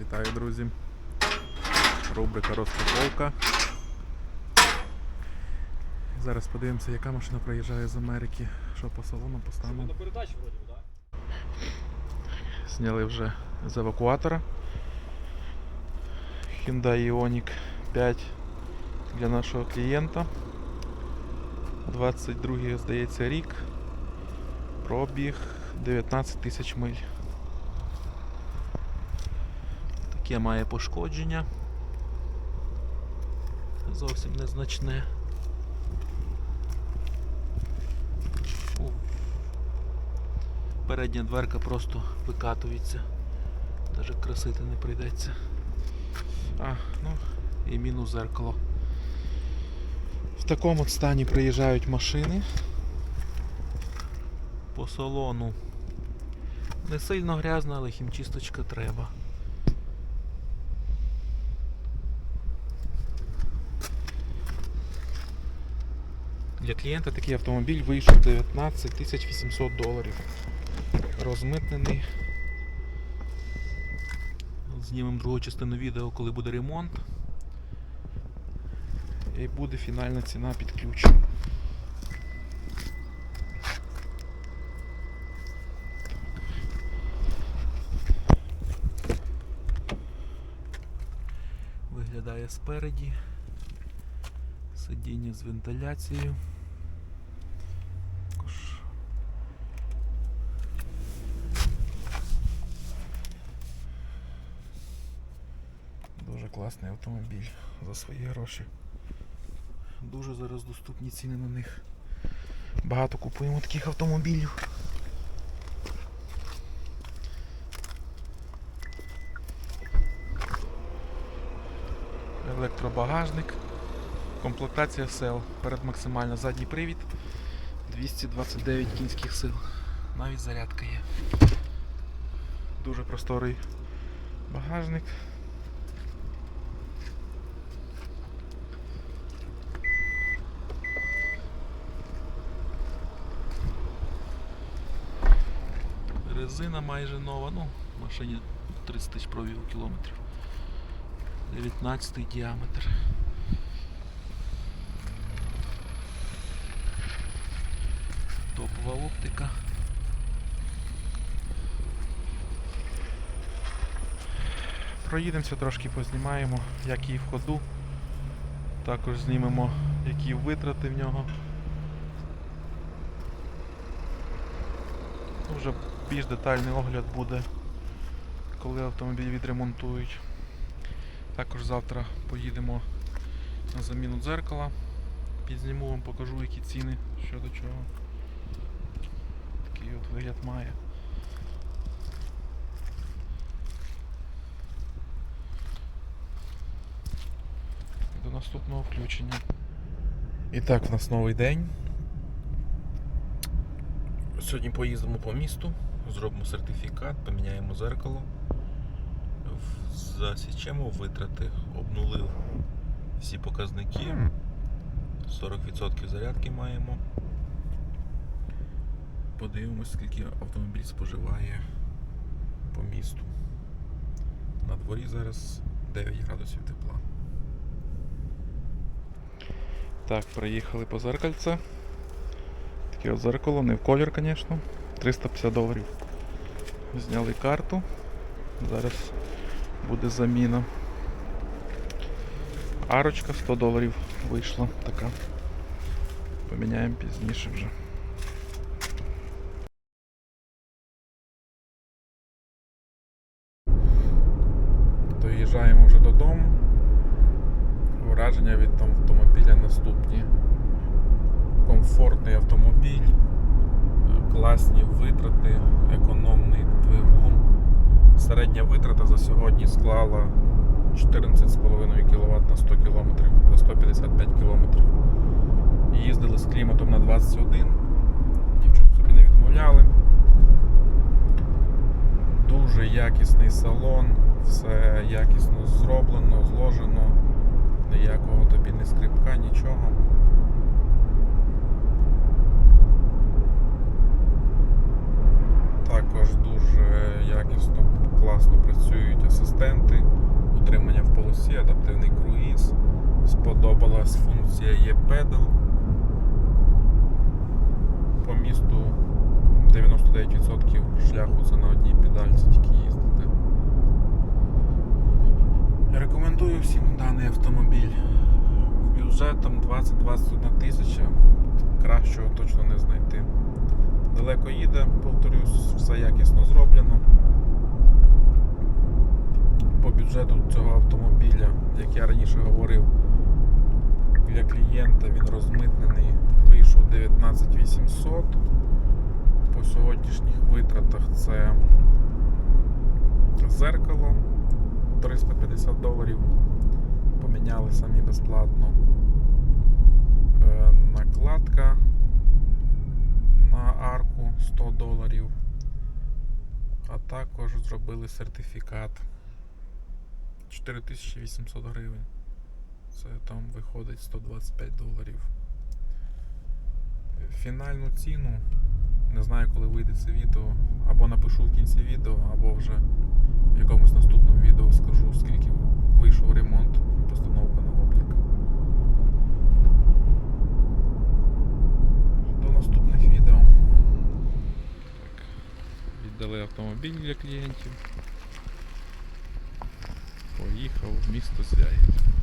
Вітаю, друзі. Рубрика розпаковка. Зараз подивимося, яка машина приїжджає з Америки. Що по салону, по стану. Зняли вже з евакуатора. Hyundai Ioniq 5 для нашого клієнта. 22 здається рік. Пробіг 19 тисяч миль. Таке має пошкодження. Зовсім незначне. О, Передня дверка просто викатується. Навіть красити не прийдеться. А, ну і мінус зеркало. В такому стані приїжджають машини. По салону. Не сильно грязно, але хімчисточка треба. Для клієнта такий автомобіль вийшов 19 800 доларів. Розмитнений. Знімемо другу частину відео, коли буде ремонт. І буде фінальна ціна під ключ. Виглядає спереді. Сидіння з вентиляцією. Класний автомобіль за свої гроші. Дуже зараз доступні ціни на них. Багато купуємо таких автомобілів. Електробагажник. Комплектація сел. Перед максимально задній привід. 229 кінських сил. Навіть зарядка є. Дуже просторий багажник. Резина майже нова, ну, в машині 30 тисяч пробігу кілометрів. 19 діаметр. Топова оптика. Проїдемося трошки, познімаємо, як її в ходу. Також знімемо, які витрати в нього. Вже більш детальний огляд буде, коли автомобіль відремонтують. Також завтра поїдемо на заміну дзеркала. Підзніму вам, покажу які ціни, що до чого. Такий от вигляд має. До наступного включення. І так, в нас новий день. Сьогодні поїздимо по місту, зробимо сертифікат, поміняємо зеркало, засічемо витрати, обнулив всі показники. 40% зарядки маємо. Подивимось, скільки автомобіль споживає по місту. На дворі зараз 9 градусів тепла. Так, приїхали по зеркальце. Таке от зеркало, не в колір, звісно. 350 доларів. Зняли карту. Зараз буде заміна. Арочка 100 доларів вийшла така. Поміняємо пізніше вже. Доїжджаємо вже додому. Враження від автомобіля наступні. Комфортний автомобіль, е, класні витрати, економний двигун. Середня витрата за сьогодні склала 14,5 кВт на 100 км за 155 км. Їздили з кліматом на 21, ні в собі не відмовляли. Дуже якісний салон, все якісно зроблено, зложено, ніякого тобі не скрипка, нічого. Також дуже якісно, класно працюють асистенти, утримання в полосі, адаптивний круїз. Сподобалась функція e-pedal. По місту 99% шляху це на одній педальці тільки їздити. Рекомендую всім даний автомобіль. Бюджетом 20-21 тисяча. Кращого точно не знайти. Далеко їде, повторюсь, все якісно зроблено. Бюджету цього автомобіля, як я раніше говорив, для клієнта він розмитнений, вийшов 19 800. По сьогоднішніх витратах це зеркало 350 доларів. Поміняли самі безплатно. Е, Накладка на арку 100 доларів. А також зробили сертифікат 4800 гривень. Це там виходить 125 доларів. Фінальну ціну не знаю, коли вийде це відео. Або напишу в кінці відео, або вже в якомусь наступному відео скажу, скільки вийшов ремонт і постановка на облік. До наступних відео. Так, віддали автомобіль для клієнтів. Поїхав в місто Звягіль.